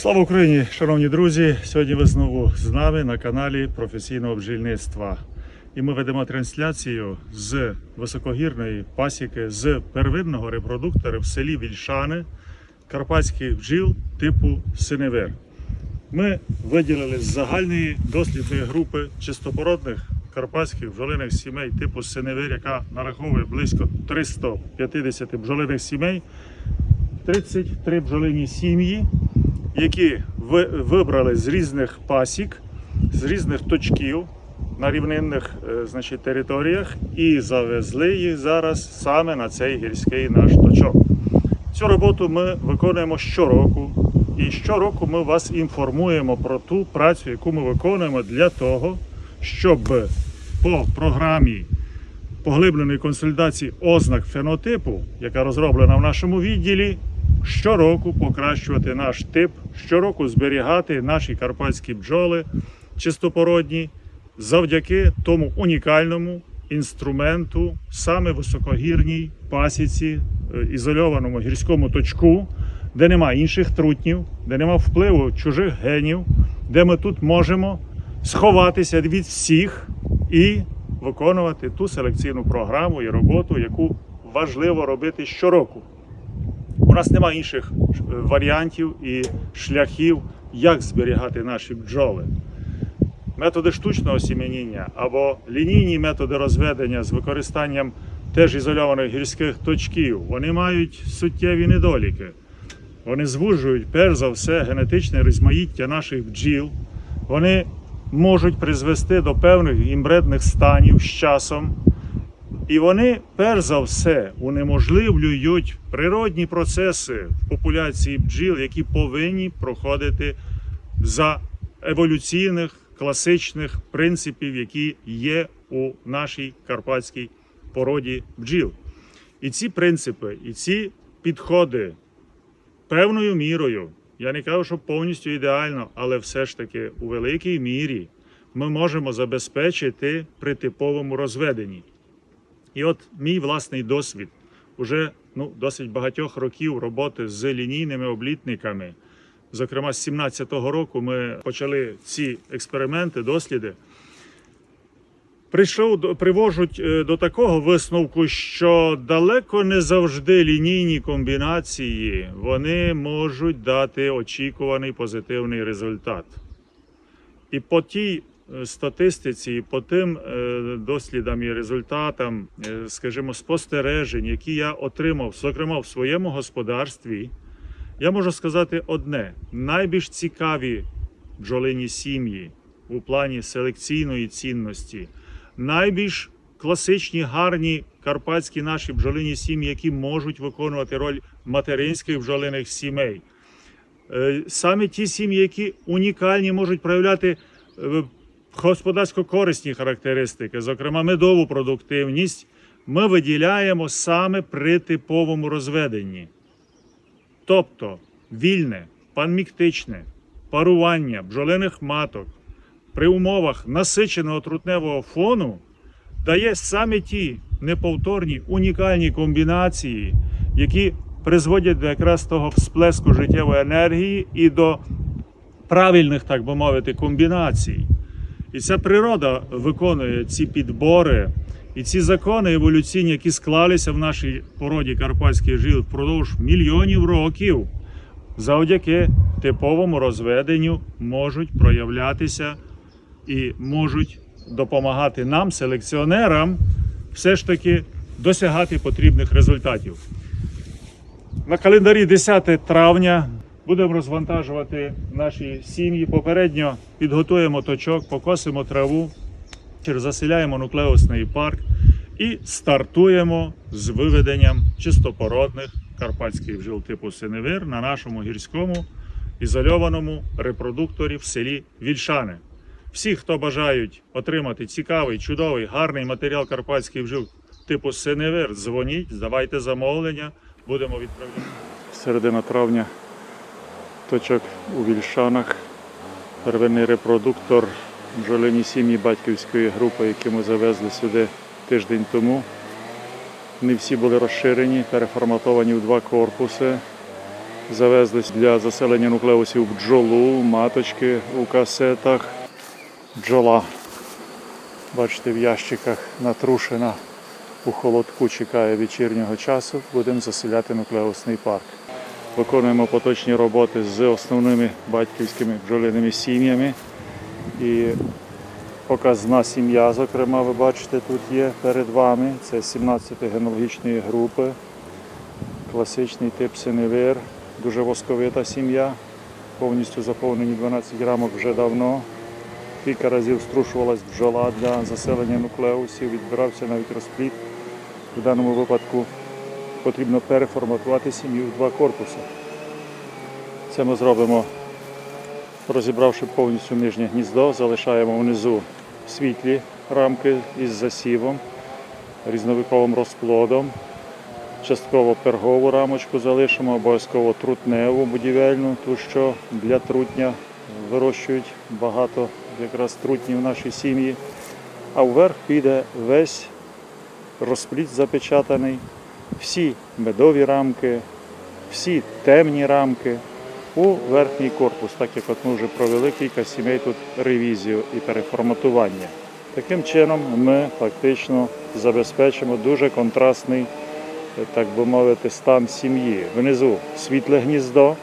Слава Україні, шановні друзі! Сьогодні ви знову з нами на каналі професійного бджільництва. І ми ведемо трансляцію з високогірної пасіки з первинного репродуктора в селі Вільшани карпатських бджіл типу Синевир. Ми виділили з загальної дослідної групи чистопородних карпатських бджолиних сімей типу Синевир, яка нараховує близько 350 бджолиних сімей. 33 бджолині сім'ї, які ви- вибрали з різних пасік, з різних точків на рівнинних е, значить, територіях і завезли їх зараз саме на цей гірський наш точок. Цю роботу ми виконуємо щороку, і щороку ми вас інформуємо про ту працю, яку ми виконуємо для того, щоб по програмі поглибленої консолідації ознак фенотипу, яка розроблена в нашому відділі, щороку покращувати наш тип, щороку зберігати наші карпатські бджоли чистопородні завдяки тому унікальному інструменту, саме високогірній пасіці, е, ізольованому гірському точку, де нема інших трутнів, де нема впливу чужих генів, де ми тут можемо сховатися від всіх і виконувати ту селекційну програму і роботу, яку важливо робити щороку. У нас немає інших е, варіантів і шляхів, як зберігати наші бджоли. Методи штучного сім'яніння або лінійні методи розведення з використанням теж ізольованих гірських точків, вони мають суттєві недоліки. Вони звужують, перш за все, генетичне розмаїття наших бджіл. Вони можуть призвести до певних імбредних станів з часом. І вони, перш за все, унеможливлюють природні процеси в популяції бджіл, які повинні проходити за еволюційних класичних принципів, які є у нашій карпатській породі бджіл. І ці принципи, і ці підходи певною мірою, я не кажу, що повністю ідеально, але все ж таки у великій мірі ми можемо забезпечити при типовому розведенні. І от мій власний досвід уже ну, досить багатьох років роботи з лінійними облітниками. Зокрема, з 17-го року ми почали ці експерименти, досліди. Прийшов привожуть е, до такого висновку, що далеко не завжди лінійні комбінації вони можуть дати очікуваний позитивний результат. І по тій статистиці, і по тим е, дослідам і результатам, е, скажімо, спостережень, які я отримав, зокрема в своєму господарстві, я можу сказати одне: найбільш цікаві бджолині сім'ї у плані селекційної цінності, найбільш класичні, гарні карпатські наші бджолині сім'ї, які можуть виконувати роль материнських бджолиних сімей. Е, Саме ті сім'ї, які унікальні, можуть проявляти е, господарсько корисні характеристики, зокрема медову продуктивність, ми виділяємо саме при типовому розведенні. Тобто вільне, панміктичне парування бджолиних маток при умовах насиченого трутневого фону дає саме ті неповторні унікальні комбінації, які призводять до якраз того всплеску життєвої енергії і до правильних, так би мовити, комбінацій. І ця природа виконує ці підбори і ці закони еволюційні, які склалися в нашій породі карпатських жил впродовж мільйонів років, завдяки типовому розведенню можуть проявлятися і можуть допомагати нам, селекціонерам, все ж таки досягати потрібних результатів. На календарі 10 травня будемо розвантажувати наші сім'ї. Попередньо підготуємо точок, покосимо траву, заселяємо нуклеусний парк і стартуємо з виведенням чистопородних карпатських бджіл типу синевир на нашому гірському ізольованому репродукторі в селі Вільшани. Всі, хто бажають отримати цікавий, чудовий, гарний матеріал карпатських бджіл типу синевир, дзвоніть, здавайте замовлення, будемо відправляти. Середина травня точок у Вільшанах. Первинний репродуктор бджолині сім'ї батьківської групи, які ми завезли сюди тиждень тому. Не всі були розширені, переформатовані в два корпуси. Завезли для заселення нуклеусів бджолу, маточки у касетах. Бджола. Бачите, в ящиках натрушена у холодку чекає вечірнього часу. Будемо заселяти нуклеусний парк. Виконуємо поточні роботи з основними батьківськими бджолиними сім'ями. І показна сім'я, зокрема, ви бачите, тут є перед вами. Це 17 генологічної групи. Класичний тип синевир, дуже восковита сім'я. Повністю заповнені 12 рамок вже давно. Кілька разів струшувалась бджола для заселення нуклеусів, відбирався навіть розплід. В даному випадку потрібно переформатувати сім'ю в два корпуси. Це ми зробимо, розібравши повністю нижнє гніздо, залишаємо внизу світлі рамки із засівом, різновиковим розплодом. Частково пергову рамочку залишимо, обов'язково трутневу будівельну, ту, що для трутня вирощують багато якраз трутнів в нашій сім'ї. А вверх піде весь розплід запечатаний, всі медові рамки, всі темні рамки у верхній корпус, так як от ми вже провели кілька сімей тут ревізію і переформатування. Таким чином ми фактично забезпечимо дуже контрастний, так би мовити, стан сім'ї. Внизу світле гніздо,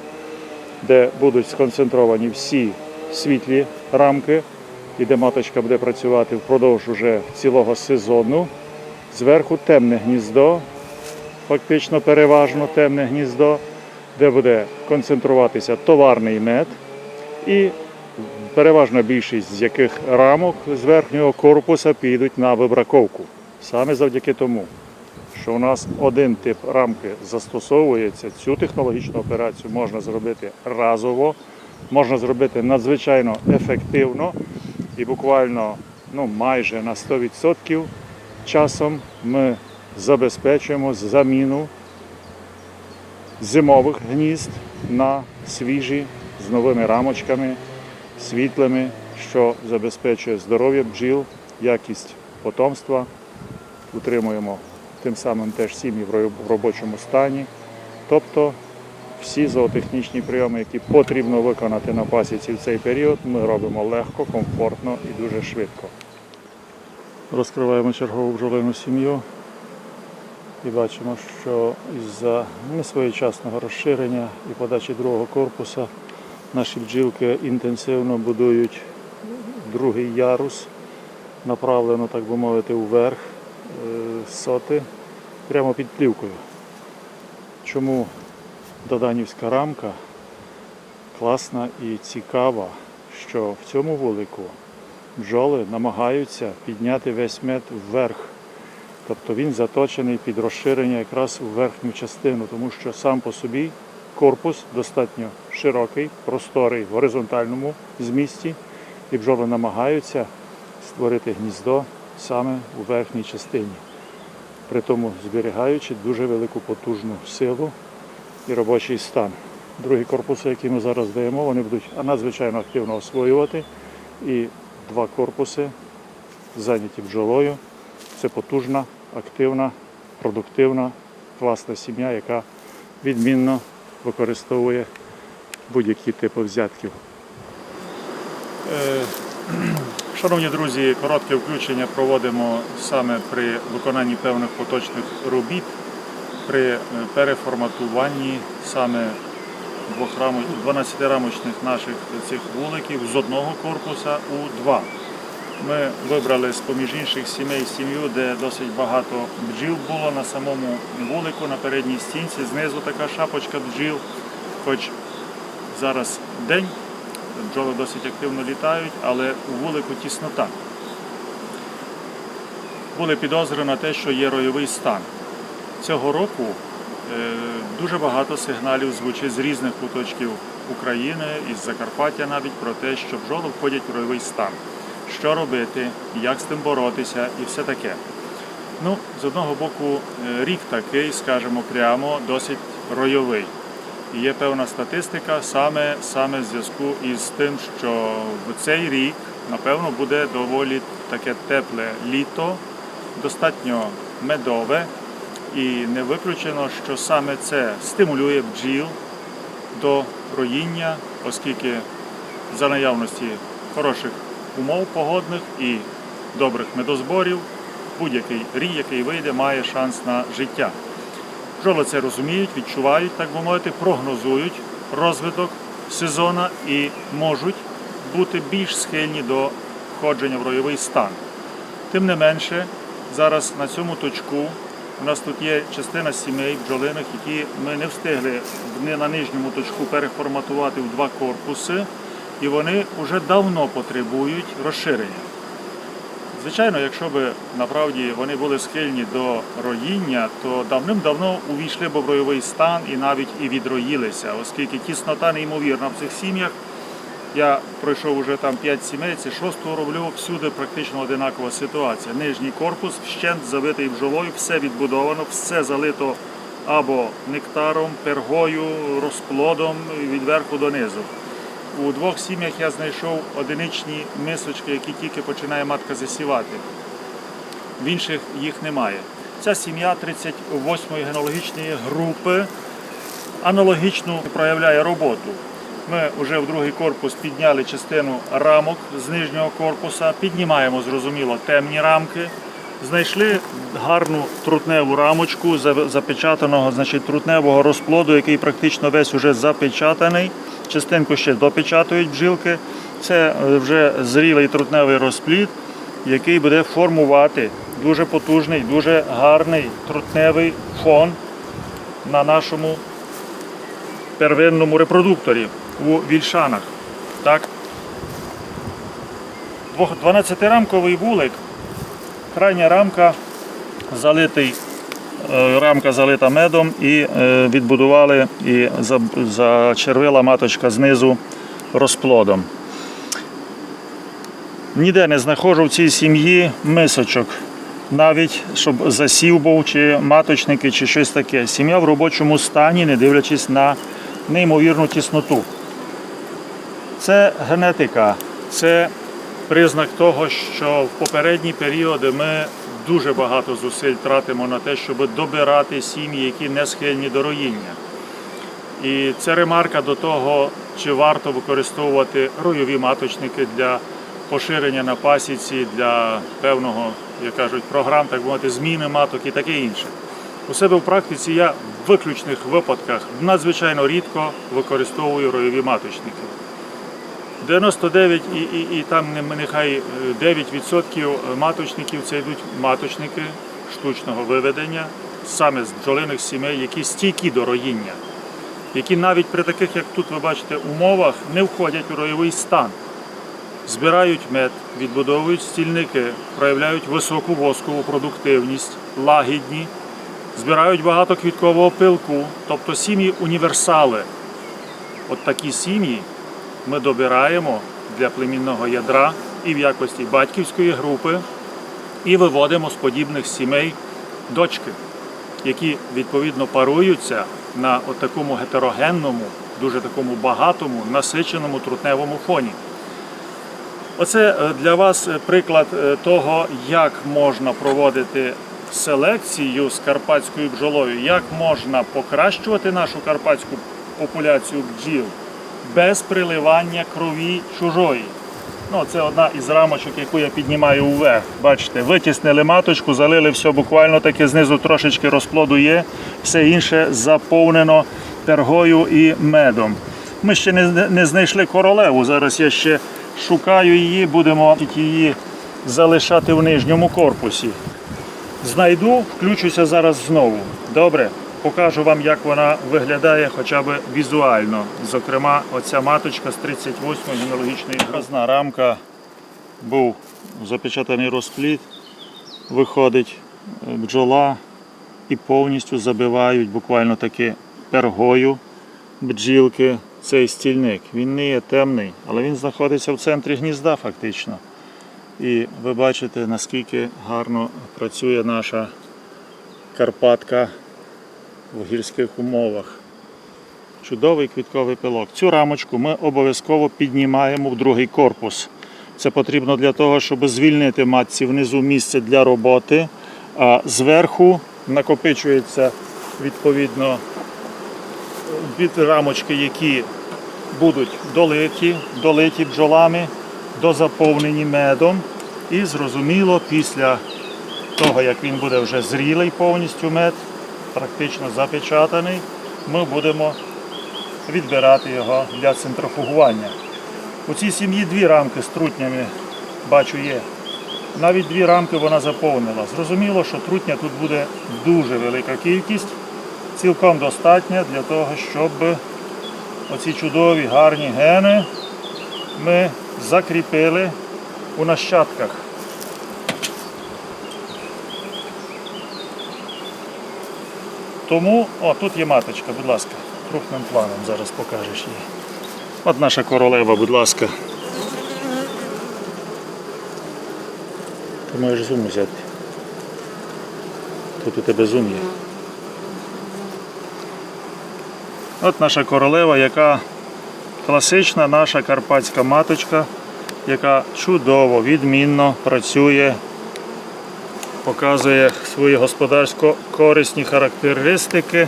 де будуть сконцентровані всі світлі рамки, і де маточка буде працювати впродовж уже цілого сезону. Зверху темне гніздо, фактично переважно темне гніздо, де буде концентруватися товарний мед і переважна більшість з яких рамок з верхнього корпуса підуть на вибраковку. Саме завдяки тому, що у нас один тип рамки застосовується, цю технологічну операцію можна зробити разово, можна зробити надзвичайно ефективно і буквально ну, майже на 100% часом ми забезпечуємо заміну зимових гнізд на свіжі з новими рамочками, світлими, що забезпечує здоров'я бджіл, якість потомства. Утримуємо тим самим теж сім'ї в робочому стані. Тобто всі зоотехнічні прийоми, які потрібно виконати на пасіці в цей період, ми робимо легко, комфортно і дуже швидко. Розкриваємо чергову бджолину сім'ю і бачимо, що із-за несвоєчасного розширення і подачі другого корпуса наші бджілки інтенсивно будують другий ярус, направлено, так би мовити, вверх е, соти прямо під плівкою. Чому доданівська рамка класна і цікава, що в цьому вулику бджоли намагаються підняти весь мед вверх. Тобто він заточений під розширення якраз у верхню частину, тому що сам по собі корпус достатньо широкий, просторий в горизонтальному змісті, і бджоли намагаються створити гніздо саме у верхній частині, при тому зберігаючи дуже велику потужну силу і робочий стан. Другі корпуси, які ми зараз даємо, вони будуть надзвичайно активно освоювати. І два корпуси зайняті бджолою. Це потужна, активна, продуктивна, класна сім'я, яка відмінно використовує будь-які типи взятків. Е, Шановні друзі, коротке включення проводимо саме при виконанні певних поточних робіт, при е, переформатуванні саме двох 12-рамочних наших цих вуликів з одного корпуса у два. Ми вибрали з поміж інших сімей сім'ю, де досить багато бджіл було на самому вулику, на передній стінці. Знизу така шапочка бджіл, хоч зараз день, бджоли досить активно літають, але у вулику тіснота. Були підозри на те, що є ройовий стан. Цього року е, дуже багато сигналів звучить з різних куточків України, із Закарпаття навіть про те, що бджоли входять в ройовий стан. Що робити, як з тим боротися і все таке. Ну, з одного боку, е, рік такий, скажімо прямо, досить ройовий. І є певна статистика саме, саме в зв'язку із тим, що в цей рік, напевно, буде доволі таке тепле літо, достатньо медове, і не виключено, що саме це стимулює бджіл до роїння, оскільки за наявності хороших умов погодних і добрих медозборів, будь-який рій, який вийде, має шанс на життя. Бджоли це розуміють, відчувають, так би мовити, прогнозують розвиток сезону і можуть бути більш схильні до входження в ройовий стан. Тим не менше, зараз на цьому точку у нас тут є частина сімей бджолиних, які ми не встигли на нижньому точку переформатувати в два корпуси, і вони вже давно потребують розширення. Звичайно, якщо б направді вони були схильні до роїння, то давним-давно увійшли б в ройовий стан і навіть і відроїлися, оскільки тіснота неймовірна в цих сім'ях. Я пройшов вже там 5 сімей, це шостого роблю, всюди практично одинакова ситуація. Нижній корпус вщент завитий бджолою, все відбудовано, все залито або нектаром, пергою, розплодом від верху до низу. У двох сім'ях я знайшов одиничні мисочки, які тільки починає матка засівати. В інших їх немає. Ця сім'я 38-ї генологічної групи аналогічно проявляє роботу. Ми вже в другий корпус підняли частину рамок з нижнього корпуса, піднімаємо, зрозуміло, темні рамки. Знайшли гарну трутневу рамочку запечатаного значить, трутневого розплоду, який практично весь уже запечатаний. Частинку ще допечатують бджілки. Це е, вже зрілий трутневий розплід, який буде формувати дуже потужний, дуже гарний трутневий фон на нашому первинному репродукторі у вільшанах. Так? 12-рамковий вулик, крайня рамка залитий, рамка залита медом і е, відбудували і зачервила маточка знизу розплодом. Ніде не знаходжу в цій сім'ї мисочок. Навіть щоб засів був, чи маточники, чи щось таке. Сім'я в робочому стані, не дивлячись на неймовірну тісноту. Це генетика, це признак того, що в попередні періоди ми дуже багато зусиль тратимо на те, щоб добирати сім'ї, які не схильні до роїння. І це ремарка до того, чи варто використовувати ройові маточники для поширення на пасіці, для певного, як кажуть, програм, так мовити, зміни маток і таке інше. У себе в практиці я в виключних випадках надзвичайно рідко використовую ройові маточники. 99 і, і, і там нехай е, 9% маточників це йдуть маточники штучного виведення, саме з бджолиних сімей, які стійкі до роїння, які навіть при таких, як тут ви бачите, умовах не входять у ройовий стан. Збирають мед, відбудовують стільники, проявляють високу воскову продуктивність, лагідні, збирають багато квіткового пилку, тобто сім'ї універсали. От такі сім'ї ми добираємо для племінного ядра і в якості батьківської групи, і виводимо з подібних сімей дочки, які відповідно паруються на такому гетерогенному, дуже такому багатому, насиченому трутневому фоні. Оце е, для вас е, приклад е, того, як можна проводити селекцію з карпатською бджолою, як можна покращувати нашу карпатську популяцію бджіл без приливання крові чужої. Ну, це одна із рамочок, яку я піднімаю вверх. Бачите, витіснили маточку, залили все буквально таке знизу трошечки розплоду є, все інше заповнено пергою і медом. Ми ще не, не знайшли королеву. Зараз я ще шукаю її, будемо її залишати в нижньому корпусі. Знайду, включуся зараз знову. Добре, покажу вам, як вона виглядає хоча б візуально. Зокрема, оця маточка з 38-ї генеалогічної грозна рамка був запечатаний розплід, виходить е, бджола і повністю забивають буквально таки пергою бджілки цей стільник. Він не є темний, але він знаходиться в центрі гнізда фактично. І ви бачите, наскільки гарно працює наша Карпатка в гірських умовах. Чудовий квітковий пилок. Цю рамочку ми обов'язково піднімаємо в другий корпус. Це потрібно для того, щоб звільнити матці внизу місце для роботи, а зверху накопичується відповідно від рамочки, які будуть долиті, долиті бджолами, дозаповнені медом. І зрозуміло, після того, як він буде вже зрілий повністю мед, практично запечатаний, ми будемо відбирати його для центрофугування. У цій сім'ї дві рамки з трутнями, бачу, є. Навіть дві рамки вона заповнила. Зрозуміло, що трутня тут буде дуже велика кількість, цілком достатня для того, щоб оці чудові гарні гени ми закріпили у нащадках. Тому, о, тут є маточка, будь ласка, крупним планом зараз покажеш її. От наша королева, будь ласка. Ти можеш зум взяти. Тут у тебе зум є. От наша королева, яка класична наша карпатська маточка, яка чудово, відмінно працює, показує свої господарсько корисні характеристики,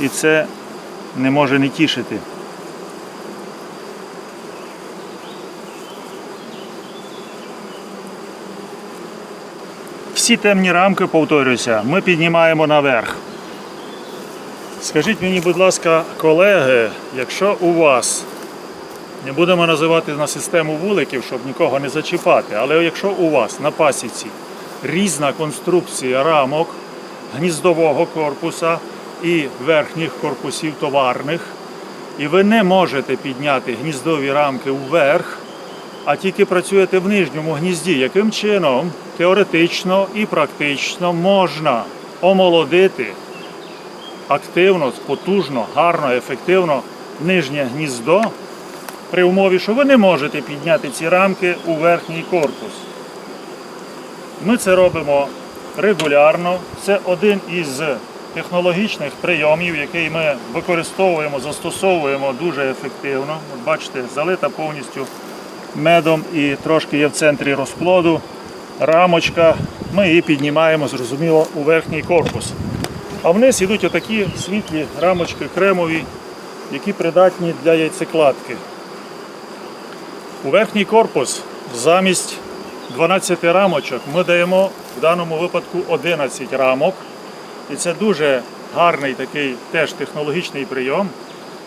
і це не може не тішити. Всі темні рамки, повторюся, ми піднімаємо наверх. Скажіть мені, будь ласка, колеги, якщо у вас, не будемо називати на систему вуликів, щоб нікого не зачіпати, але якщо у вас на пасіці різна конструкція рамок гніздового корпуса і верхніх корпусів товарних, і ви не можете підняти гніздові рамки вверх, а тільки працюєте в нижньому гнізді, яким чином теоретично і практично можна омолодити активно, потужно, гарно, ефективно нижнє гніздо при умові, що ви не можете підняти ці рамки у верхній корпус. Ми це робимо регулярно. Це один із технологічних прийомів, який ми використовуємо, застосовуємо дуже ефективно. От бачите, залита повністю медом і трошки є в центрі розплоду. Рамочка. Ми її піднімаємо, зрозуміло, у верхній корпус. А вниз йдуть отакі світлі рамочки кремові, які придатні для яйцекладки. У верхній корпус замість 12 рамочок ми даємо в даному випадку 11 рамок. І це дуже гарний такий теж технологічний прийом,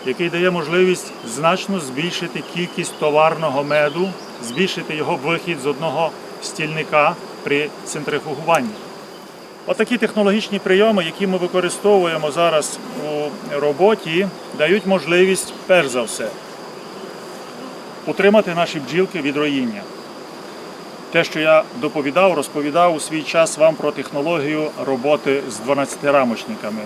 який дає можливість значно збільшити кількість товарного меду, збільшити його вихід з одного стільника при центрифугуванні. Отакі технологічні прийоми, які ми використовуємо зараз у роботі, дають можливість, перш за все, утримати наші бджілки від роїння. Те, що я доповідав, розповідав у свій час вам про технологію роботи з 12-рамочниками.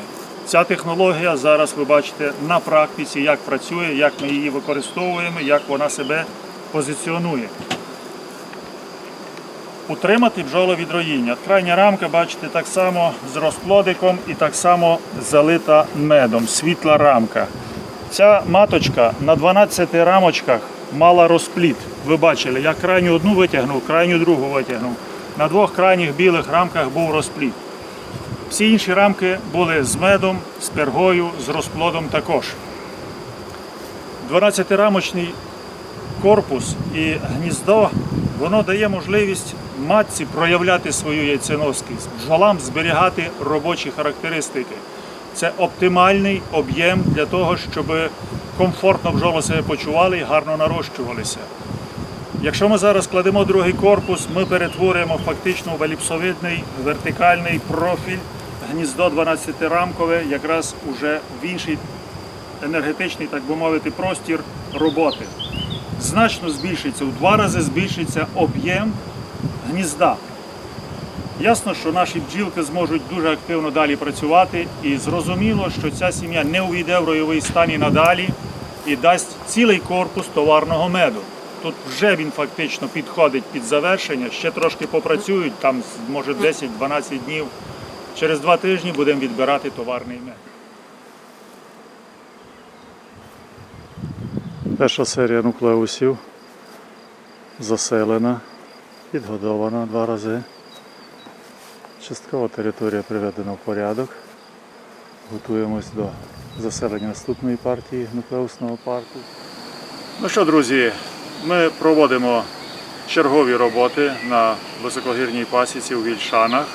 Ця технологія зараз ви бачите на практиці, як працює, як ми її використовуємо, як вона себе позиціонує. Утримати бджолу від роїння. Крайня рамка, бачите, так само з розплодиком і так само залита медом, світла рамка. Ця маточка на 12 рамочках мала розпліт. Ви бачили, я крайню одну витягнув, крайню другу витягнув. На двох крайніх білих рамках був розпліт. Всі інші рамки були з медом, з пергою, з розплодом також. 12-рамочний корпус і гніздо, воно дає можливість матці проявляти свою яйценоскість, бджолам зберігати робочі характеристики. Це оптимальний об'єм для того, щоб комфортно бджоли себе почували і гарно нарощувалися. Якщо ми зараз кладемо другий корпус, ми перетворюємо фактично в еліпсовидний вертикальний профіль гніздо 12-рамкове, якраз уже в інший енергетичний, так би мовити, простір роботи. Значно збільшиться, в два рази збільшиться об'єм гнізда. Ясно, що наші бджілки зможуть дуже активно далі працювати, і зрозуміло, що ця сім'я не увійде в ройовий стан і надалі і дасть цілий корпус товарного меду. Тут вже він фактично підходить під завершення, ще трошки попрацюють, там може 10-12 днів. Через два тижні будемо відбирати товарний мед. Перша серія нуклеусів заселена, підгодована два рази. Часткова територія приведена в порядок. Готуємось до заселення наступної партії нуклеусного парку. Ну що, друзі, ми проводимо чергові роботи на високогірній пасіці у Вільшанах.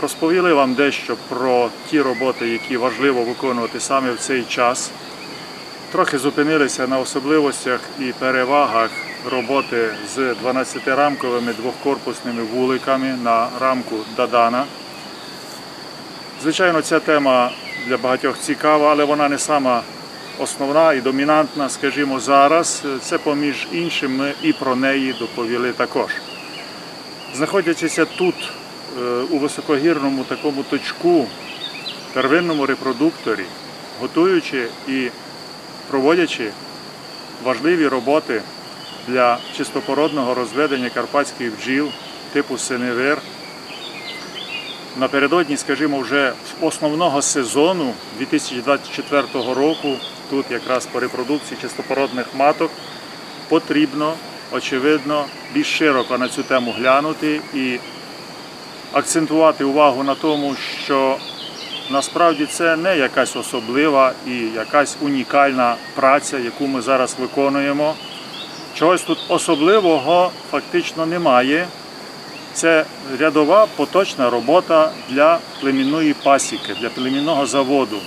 Розповіли вам дещо про ті роботи, які важливо виконувати саме в цей час. Трохи зупинилися на особливостях і перевагах роботи з 12-рамковими двохкорпусними вуликами на рамку Дадана. Звичайно, ця тема для багатьох цікава, але вона не сама основна і домінантна, скажімо, зараз. Це поміж іншим ми і про неї доповіли також. Знаходячися тут, е, у високогірному такому точку, первинному репродукторі, готуючи і проводячи важливі роботи для чистопородного розведення карпатських бджіл типу синевир, напередодні, скажімо, вже основного сезону 2024 року, тут якраз по репродукції чистопородних маток, потрібно, очевидно, більш широко на цю тему глянути і акцентувати увагу на тому, що насправді це не якась особлива і якась унікальна праця, яку ми зараз виконуємо. Чогось тут особливого фактично немає. Це рядова поточна робота для племінної пасіки, для племінного заводу.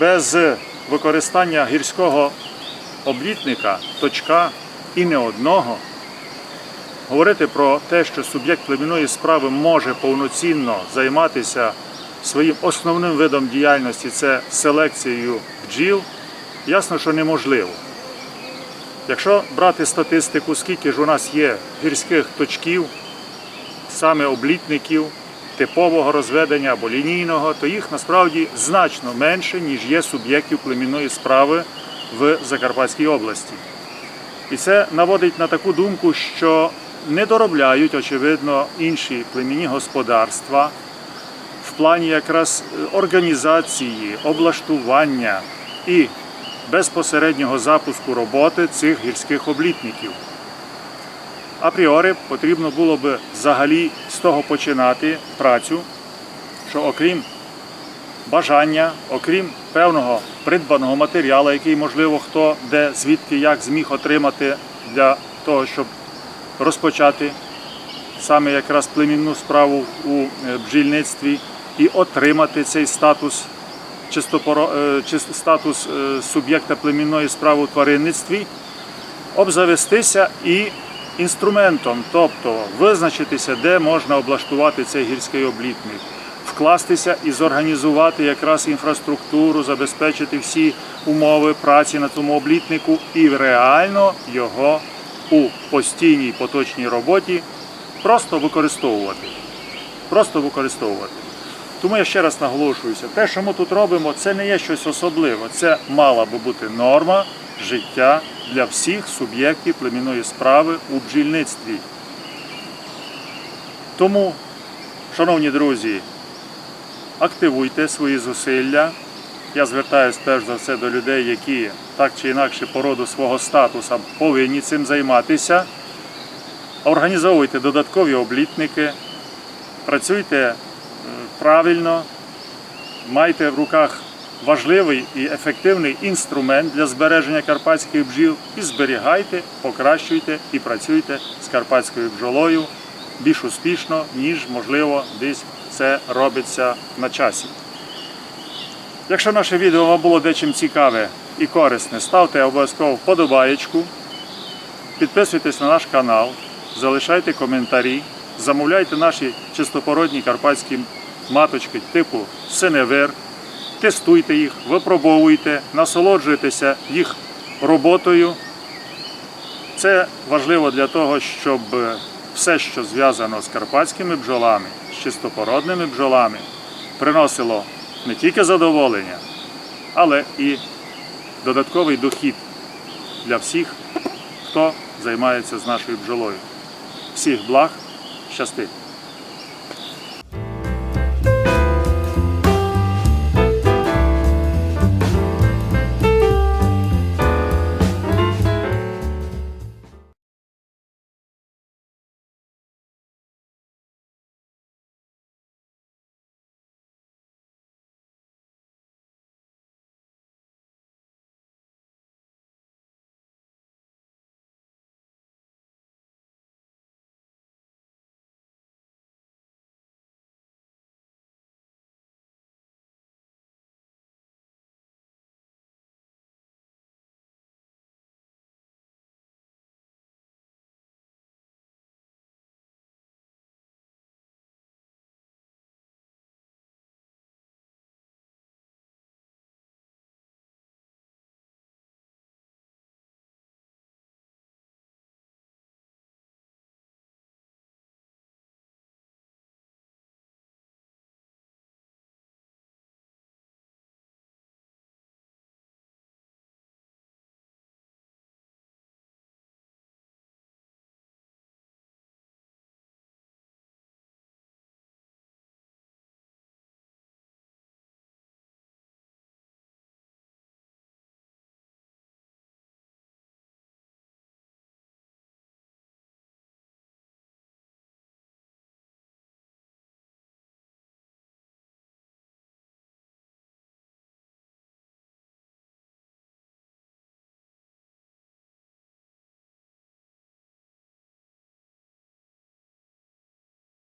Без використання гірського облітника, точка і не одного. Говорити про те, що суб'єкт племінної справи може повноцінно займатися своїм основним видом діяльності це селекцією бджіл, ясно, що неможливо. Якщо брати статистику, скільки ж у нас є гірських точків, саме облітників, типового розведення або лінійного, то їх насправді значно менше, ніж є суб'єктів племінної справи в Закарпатській області. І це наводить на таку думку, що не доробляють, очевидно, інші племінні господарства в плані якраз організації, облаштування і безпосереднього запуску роботи цих гірських облітників. Апріорі потрібно було би взагалі з того починати працю, що окрім бажання, окрім певного придбаного матеріалу, який, можливо, хто де, звідки, як зміг отримати для того, щоб розпочати саме якраз племінну справу у е, бджільництві і отримати цей статус, статус е, суб'єкта племінної справи у тваринництві, обзавестися і інструментом, тобто визначитися, де можна облаштувати цей гірський облітник, вкластися і зорганізувати якраз інфраструктуру, забезпечити всі умови праці на цьому облітнику і реально його у постійній поточній роботі просто використовувати. Просто використовувати. Тому я ще раз наголошуюся, те, що ми тут робимо, це не є щось особливе. Це мала би бути норма життя для всіх суб'єктів племінної справи у бджільництві. Тому, шановні друзі, активуйте свої зусилля. Я звертаюся перш за все до людей, які так чи інакше по роду свого статусу повинні цим займатися. Організовуйте додаткові облітники, працюйте правильно, майте в руках важливий і ефективний інструмент для збереження карпатських бджіл і зберігайте, покращуйте і працюйте з карпатською бджолою більш успішно, ніж, можливо, десь це робиться на часі. Якщо наше відео вам було дечим цікаве і корисне, ставте обов'язково вподобаєчку, підписуйтесь на наш канал, залишайте коментарі, замовляйте наші чистопородні карпатські маточки типу синевир, тестуйте їх, випробовуйте, насолоджуйтеся їх роботою. Це важливо для того, щоб все, що зв'язано з карпатськими бджолами, з чистопородними бджолами, приносило не тільки задоволення, але і додатковий дохід для всіх, хто займається з нашою бджолою. Всіх благ, щасти!